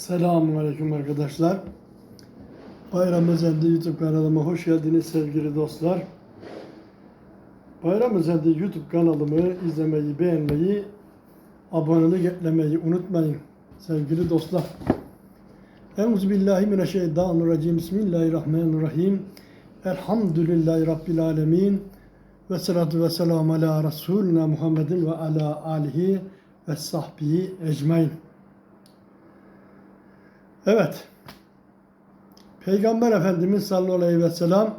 Selamun Aleyküm arkadaşlar. Bayram Özel'de YouTube kanalıma hoş geldiniz sevgili dostlar. Bayram Özel'de YouTube kanalımı izlemeyi, beğenmeyi, abonelik eklemeyi unutmayın sevgili dostlar. Euzubillahimineşşeytanirracim. Bismillahirrahmanirrahim. Elhamdülillahi Rabbil alemin. Ve salatu ve selamu ala Resulina Muhammedin ve ala alihi ve sahbihi ecmain. Evet. Peygamber Efendimiz sallallahu aleyhi ve sellem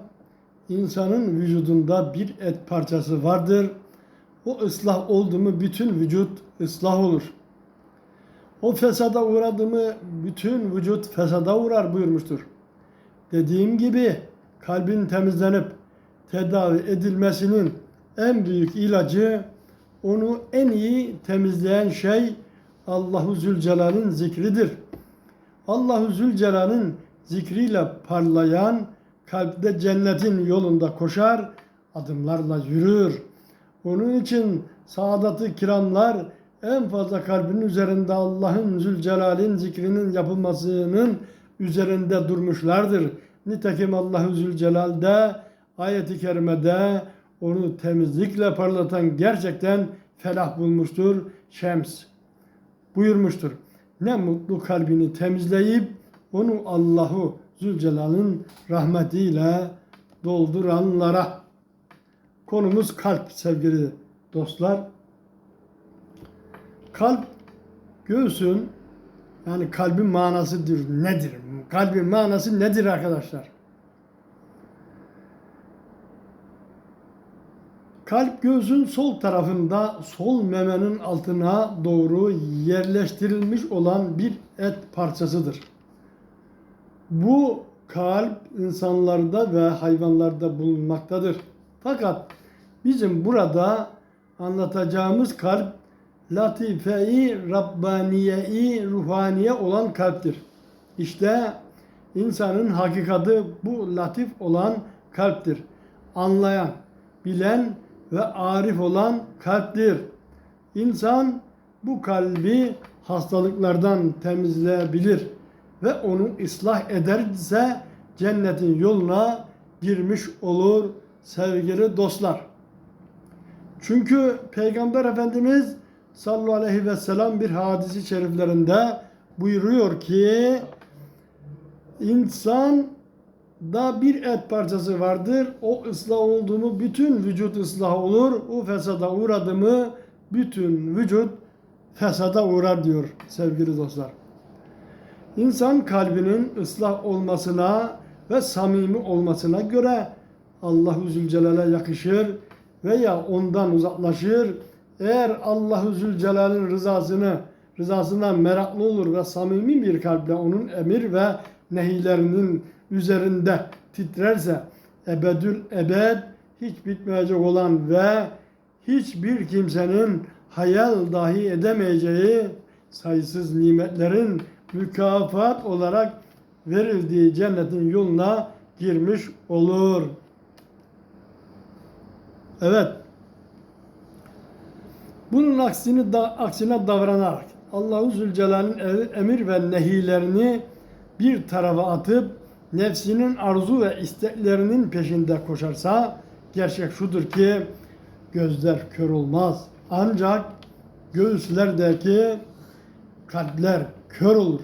insanın vücudunda bir et parçası vardır. O ıslah oldu mu bütün vücut ıslah olur. O fesada uğradı mı bütün vücut fesada uğrar buyurmuştur. Dediğim gibi kalbin temizlenip tedavi edilmesinin en büyük ilacı onu en iyi temizleyen şey Allahu Zülcelal'in zikridir. Allahu Zülcelal'in zikriyle parlayan kalpte cennetin yolunda koşar, adımlarla yürür. Onun için saadat kiramlar en fazla kalbin üzerinde Allah'ın Zülcelal'in zikrinin yapılmasının üzerinde durmuşlardır. Nitekim Allahu Zülcelal'de ayeti kerimede onu temizlikle parlatan gerçekten felah bulmuştur. Şems buyurmuştur. Ne mutlu kalbini temizleyip onu Allahu Zülcelal'ın rahmetiyle dolduranlara. Konumuz kalp sevgili dostlar. Kalp göğsün yani kalbin manasıdır. Nedir? Kalbin manası nedir arkadaşlar? Kalp gözün sol tarafında sol memenin altına doğru yerleştirilmiş olan bir et parçasıdır. Bu kalp insanlarda ve hayvanlarda bulunmaktadır. Fakat bizim burada anlatacağımız kalp latife-i Rabbaniye-i ruhaniye olan kalptir. İşte insanın hakikati bu latif olan kalptir. Anlayan, bilen ve arif olan kalptir. İnsan bu kalbi hastalıklardan temizleyebilir ve onu ıslah ederse cennetin yoluna girmiş olur sevgili dostlar. Çünkü Peygamber Efendimiz sallallahu aleyhi ve sellem bir hadisi şeriflerinde buyuruyor ki insan da bir et parçası vardır. O ıslah oldu mu bütün vücut ıslah olur. O fesada uğradı mı bütün vücut fesada uğrar diyor sevgili dostlar. İnsan kalbinin ıslah olmasına ve samimi olmasına göre Allahu Zülcelal'e yakışır veya ondan uzaklaşır. Eğer Allahu Zülcelal'in rızasını rızasına meraklı olur ve samimi bir kalple onun emir ve nehilerinin üzerinde titrerse ebedül ebed hiç bitmeyecek olan ve hiçbir kimsenin hayal dahi edemeyeceği sayısız nimetlerin mükafat olarak verildiği cennetin yoluna girmiş olur. Evet. Bunun aksini da, aksine davranarak Allahu Zülcelal'in emir ve nehilerini bir tarafa atıp nefsinin arzu ve isteklerinin peşinde koşarsa gerçek şudur ki gözler kör olmaz. Ancak göğüslerdeki kalpler kör olur.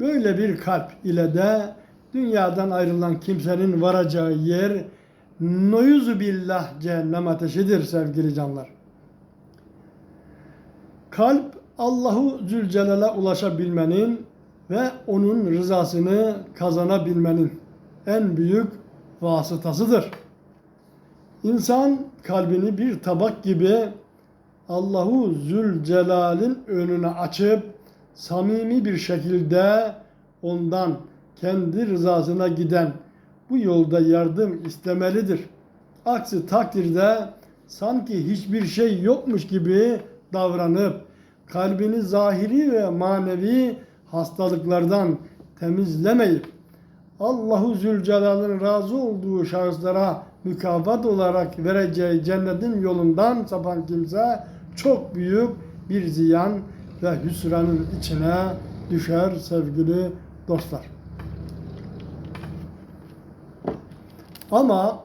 Böyle bir kalp ile de dünyadan ayrılan kimsenin varacağı yer noyuzu billah cehennem ateşidir sevgili canlar. Kalp Allahu Zülcelal'e ulaşabilmenin ve onun rızasını kazanabilmenin en büyük vasıtasıdır. İnsan kalbini bir tabak gibi Allahu Zülcelal'in önüne açıp samimi bir şekilde ondan kendi rızasına giden bu yolda yardım istemelidir. Aksi takdirde sanki hiçbir şey yokmuş gibi davranıp kalbini zahiri ve manevi hastalıklardan temizlemeyip Allahu Zülcelal'ın razı olduğu şahıslara mükafat olarak vereceği cennetin yolundan sapan kimse çok büyük bir ziyan ve hüsranın içine düşer sevgili dostlar. Ama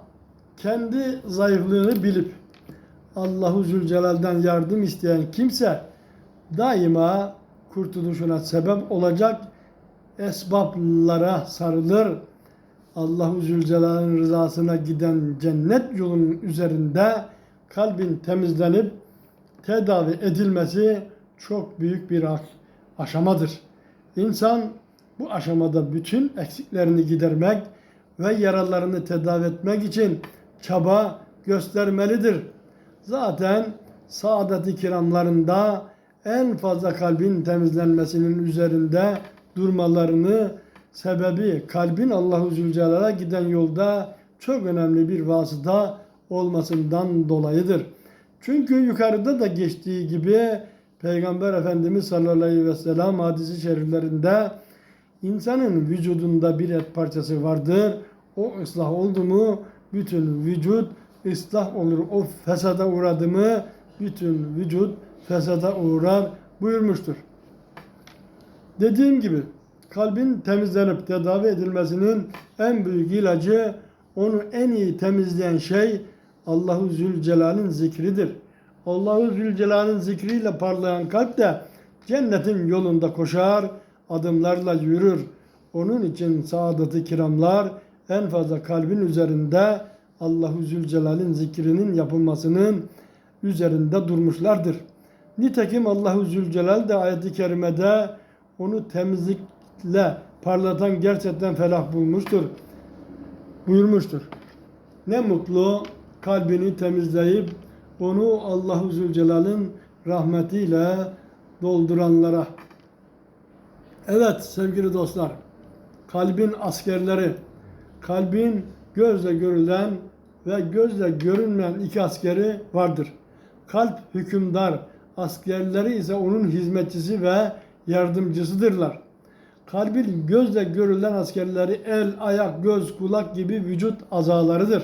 kendi zayıflığını bilip Allahu Zülcelal'den yardım isteyen kimse daima kurtuluşuna sebep olacak esbablara sarılır. Allahu Zülcelal'in rızasına giden cennet yolunun üzerinde kalbin temizlenip tedavi edilmesi çok büyük bir aşamadır. İnsan bu aşamada bütün eksiklerini gidermek ve yaralarını tedavi etmek için çaba göstermelidir. Zaten saadet-i kiramlarında en fazla kalbin temizlenmesinin üzerinde durmalarını sebebi kalbin Allahu Zülcelal'a giden yolda çok önemli bir vasıta olmasından dolayıdır. Çünkü yukarıda da geçtiği gibi Peygamber Efendimiz sallallahu aleyhi ve sellem hadisi şeriflerinde insanın vücudunda bir et parçası vardır. O ıslah oldu mu bütün vücut ıslah olur. O fesada uğradı mı bütün vücut fesada uğrar buyurmuştur. Dediğim gibi kalbin temizlenip tedavi edilmesinin en büyük ilacı onu en iyi temizleyen şey Allahu Zülcelal'in zikridir. Allahu Zülcelal'in zikriyle parlayan kalp de cennetin yolunda koşar, adımlarla yürür. Onun için saadet-i kiramlar en fazla kalbin üzerinde Allahu Zülcelal'in zikrinin yapılmasının üzerinde durmuşlardır. Nitekim Allahu Zülcelal de ayet-i kerimede onu temizlikle parlatan gerçekten felah bulmuştur. Buyurmuştur. Ne mutlu kalbini temizleyip onu Allahu Zülcelal'in rahmetiyle dolduranlara. Evet sevgili dostlar, kalbin askerleri, kalbin gözle görülen ve gözle görünmeyen iki askeri vardır. Kalp hükümdar, askerleri ise onun hizmetçisi ve yardımcısıdırlar. Kalbin gözle görülen askerleri el, ayak, göz, kulak gibi vücut azalarıdır.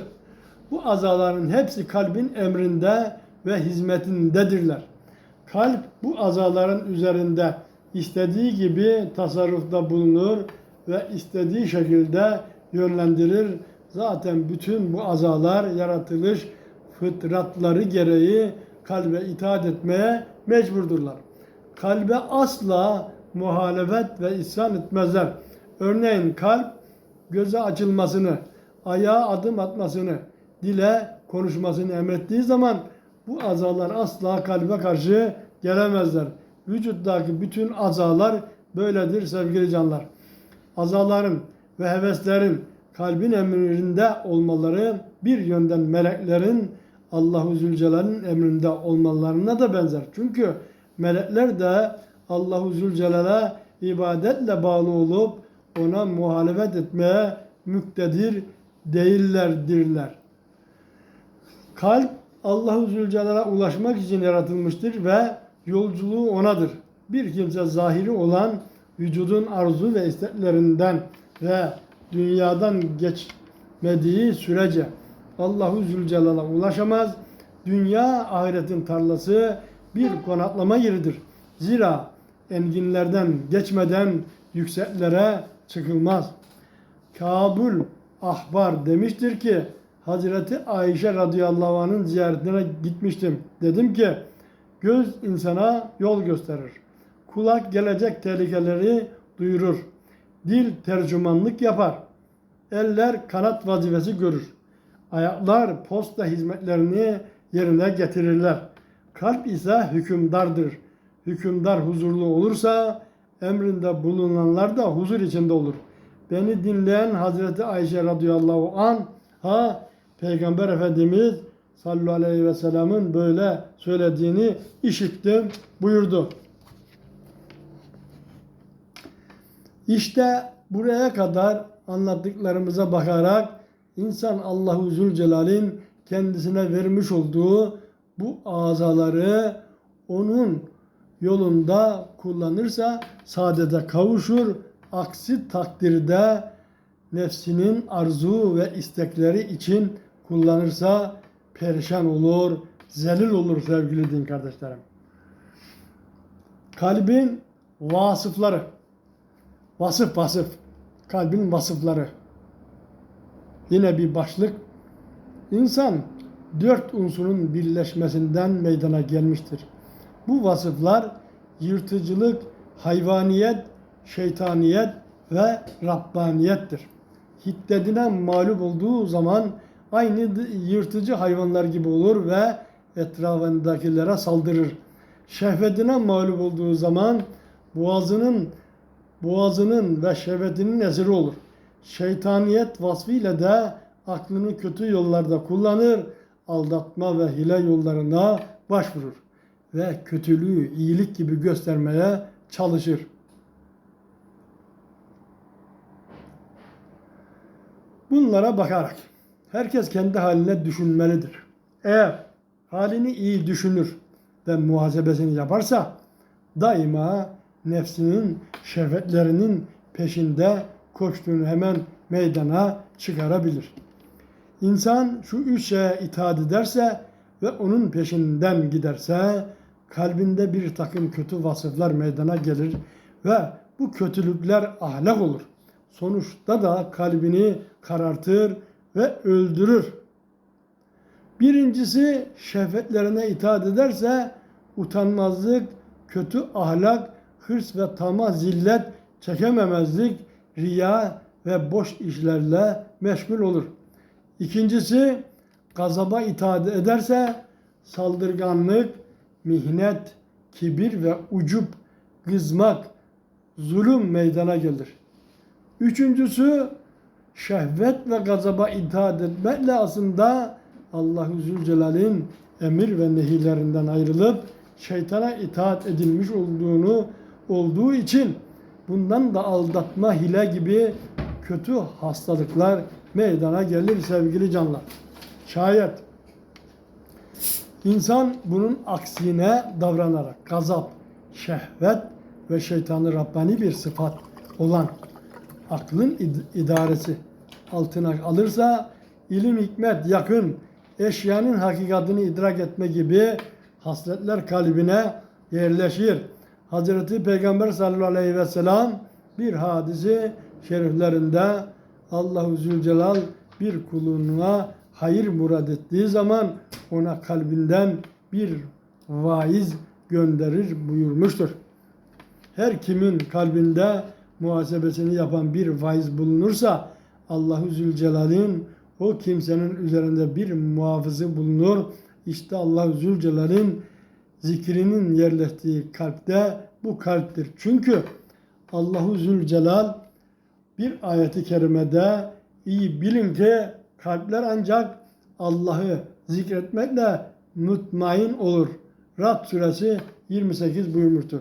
Bu azaların hepsi kalbin emrinde ve hizmetindedirler. Kalp bu azaların üzerinde istediği gibi tasarrufta bulunur ve istediği şekilde yönlendirir. Zaten bütün bu azalar yaratılış fıtratları gereği kalbe itaat etmeye mecburdurlar. Kalbe asla muhalefet ve isyan etmezler. Örneğin kalp göze açılmasını, ayağa adım atmasını, dile konuşmasını emrettiği zaman bu azalar asla kalbe karşı gelemezler. Vücuttaki bütün azalar böyledir sevgili canlar. Azaların ve heveslerin kalbin emrinde olmaları bir yönden meleklerin Allahu Zülcelal'in emrinde olmalarına da benzer. Çünkü melekler de Allahu Zülcelal'e ibadetle bağlı olup ona muhalefet etmeye müktedir değillerdirler. Kalp Allahu Zülcelal'a ulaşmak için yaratılmıştır ve yolculuğu onadır. Bir kimse zahiri olan vücudun arzu ve isteklerinden ve dünyadan geçmediği sürece Allahu Zülcelal'a ulaşamaz. Dünya ahiretin tarlası bir konaklama yeridir. Zira enginlerden geçmeden yükseklere çıkılmaz. Kabul Ahbar demiştir ki Hazreti Ayşe radıyallahu anh'ın ziyaretine gitmiştim. Dedim ki göz insana yol gösterir. Kulak gelecek tehlikeleri duyurur. Dil tercümanlık yapar. Eller kanat vazifesi görür. Ayaklar posta hizmetlerini yerine getirirler. Kalp ise hükümdardır. Hükümdar huzurlu olursa emrinde bulunanlar da huzur içinde olur. Beni dinleyen Hazreti Ayşe radıyallahu an ha Peygamber Efendimiz sallallahu aleyhi ve sellem'in böyle söylediğini işittim buyurdu. İşte buraya kadar anlattıklarımıza bakarak insan Allahu Zülcelal'in kendisine vermiş olduğu bu azaları onun yolunda kullanırsa saadete kavuşur. Aksi takdirde nefsinin arzu ve istekleri için kullanırsa perişan olur, zelil olur sevgili din kardeşlerim. Kalbin vasıfları. Vasıf vasıf. Kalbin vasıfları. Yine bir başlık. İnsan dört unsurun birleşmesinden meydana gelmiştir. Bu vasıflar yırtıcılık, hayvaniyet, şeytaniyet ve Rabbaniyettir. Hiddetine mağlup olduğu zaman aynı yırtıcı hayvanlar gibi olur ve etrafındakilere saldırır. Şehvetine mağlup olduğu zaman boğazının boğazının ve şehvetinin esiri olur. Şeytaniyet vasfıyla de aklını kötü yollarda kullanır, aldatma ve hile yollarına başvurur ve kötülüğü iyilik gibi göstermeye çalışır. Bunlara bakarak herkes kendi haline düşünmelidir. Eğer halini iyi düşünür ve muhasebesini yaparsa daima nefsinin şehvetlerinin peşinde koştuğunu hemen meydana çıkarabilir. İnsan şu üç şeye itaat ederse ve onun peşinden giderse kalbinde bir takım kötü vasıflar meydana gelir ve bu kötülükler ahlak olur. Sonuçta da kalbini karartır ve öldürür. Birincisi şehvetlerine itaat ederse utanmazlık, kötü ahlak, hırs ve tamah, zillet, çekememezlik, riya ve boş işlerle meşgul olur. İkincisi gazaba itaat ederse saldırganlık, mihnet, kibir ve ucup, kızmak, zulüm meydana gelir. Üçüncüsü şehvet ve gazaba itaat etmekle aslında Allahu Zülcelal'in emir ve nehirlerinden ayrılıp şeytana itaat edilmiş olduğunu olduğu için bundan da aldatma, hile gibi kötü hastalıklar meydana gelir sevgili canlar. Şayet insan bunun aksine davranarak gazap, şehvet ve şeytanı Rabbani bir sıfat olan aklın id- idaresi altına alırsa ilim, hikmet, yakın, eşyanın hakikatini idrak etme gibi hasletler kalbine yerleşir. Hazreti Peygamber sallallahu aleyhi ve sellem bir hadisi şeriflerinde Allahu Zülcelal bir kuluna hayır murad ettiği zaman ona kalbinden bir vaiz gönderir buyurmuştur. Her kimin kalbinde muhasebesini yapan bir vaiz bulunursa Allahu Zülcelal'in o kimsenin üzerinde bir muhafızı bulunur. İşte Allahu Zülcelal'in zikrinin yerleştiği kalpte bu kalptir. Çünkü Allahu Zülcelal bir ayeti kerimede iyi bilin ki kalpler ancak Allah'ı zikretmekle mutmain olur. Rad suresi 28 buyurmuştur.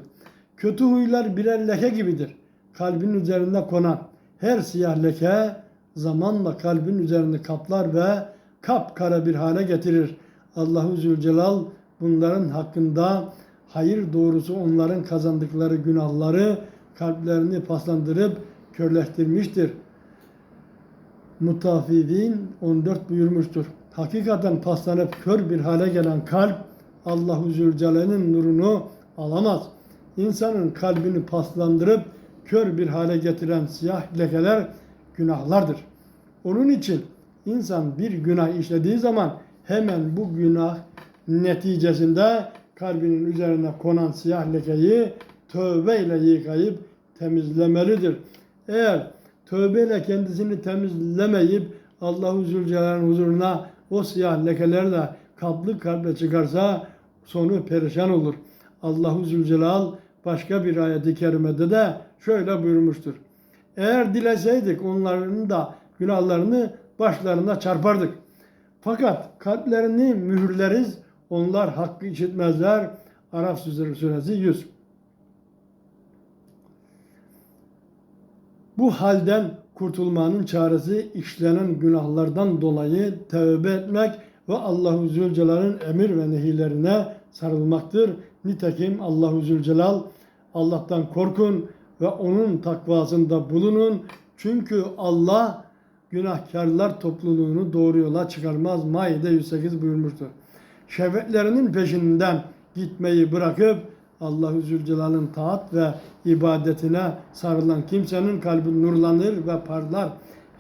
Kötü huylar birer leke gibidir. Kalbin üzerinde konan her siyah leke zamanla kalbin üzerini kaplar ve kapkara bir hale getirir. Allahu Zülcelal bunların hakkında hayır doğrusu onların kazandıkları günahları kalplerini paslandırıp körleştirmiştir. Mutafidin 14 buyurmuştur. Hakikaten paslanıp kör bir hale gelen kalp Allahu Zülcelal'in nurunu alamaz. İnsanın kalbini paslandırıp kör bir hale getiren siyah lekeler günahlardır. Onun için insan bir günah işlediği zaman hemen bu günah neticesinde kalbinin üzerine konan siyah lekeyi tövbeyle yıkayıp temizlemelidir. Eğer tövbeyle kendisini temizlemeyip Allahu Zülcelal'in huzuruna o siyah lekeleri de kaplı kalple çıkarsa sonu perişan olur. Allahu Zülcelal başka bir ayeti kerimede de şöyle buyurmuştur. Eğer dileseydik onların da günahlarını başlarına çarpardık. Fakat kalplerini mühürleriz, onlar hakkı işitmezler. Araf suresi 100. Bu halden kurtulmanın çaresi işlenen günahlardan dolayı tövbe etmek ve Allahu Zülcelal'in emir ve nehirlerine sarılmaktır. Nitekim Allahu Zülcelal Allah'tan korkun ve onun takvasında bulunun. Çünkü Allah günahkarlar topluluğunu doğru yola çıkarmaz. Maide 108 buyurmuştur. Şehvetlerinin peşinden gitmeyi bırakıp Allahu Zülcelal'ın taat ve ibadetine sarılan kimsenin kalbi nurlanır ve parlar.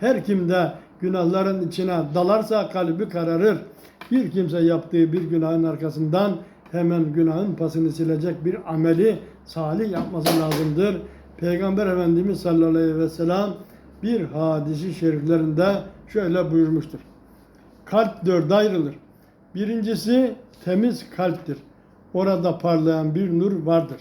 Her kimde günahların içine dalarsa kalbi kararır. Bir kimse yaptığı bir günahın arkasından hemen günahın pasını silecek bir ameli salih yapması lazımdır. Peygamber Efendimiz sallallahu aleyhi ve sellem bir hadisi şeriflerinde şöyle buyurmuştur. Kalp dörde ayrılır. Birincisi temiz kalptir. Orada parlayan bir nur vardır.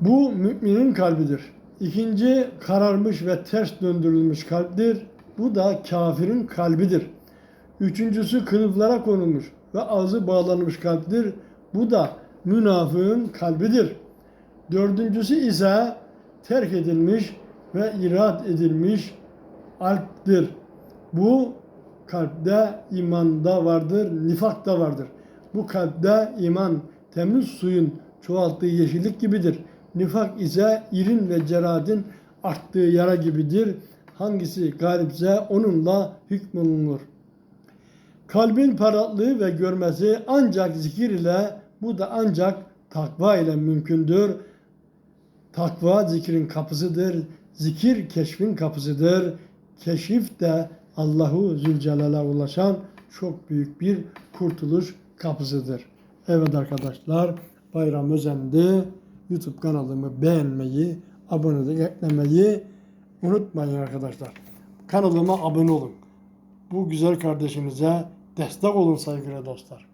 Bu müminin kalbidir. İkinci kararmış ve ters döndürülmüş kalptir. Bu da kafirin kalbidir. Üçüncüsü kılıflara konulmuş ve ağzı bağlanmış kalptir. Bu da münafığın kalbidir. Dördüncüsü ise terk edilmiş ve irad edilmiş alptir. Bu kalpte imanda vardır, nifak da vardır. Bu kalpte iman temiz suyun çoğalttığı yeşillik gibidir. Nifak ise irin ve ceradin arttığı yara gibidir. Hangisi galipse onunla hükmolunur. Kalbin parlatlığı ve görmesi ancak zikir ile bu da ancak takva ile mümkündür. Takva zikrin kapısıdır. Zikir keşfin kapısıdır. Keşif de Allahu Zülcelal'a ulaşan çok büyük bir kurtuluş kapısıdır. Evet arkadaşlar bayram özendi. YouTube kanalımı beğenmeyi, abone eklemeyi unutmayın arkadaşlar. Kanalıma abone olun. Bu güzel kardeşimize destek olun saygıdeğer dostlar.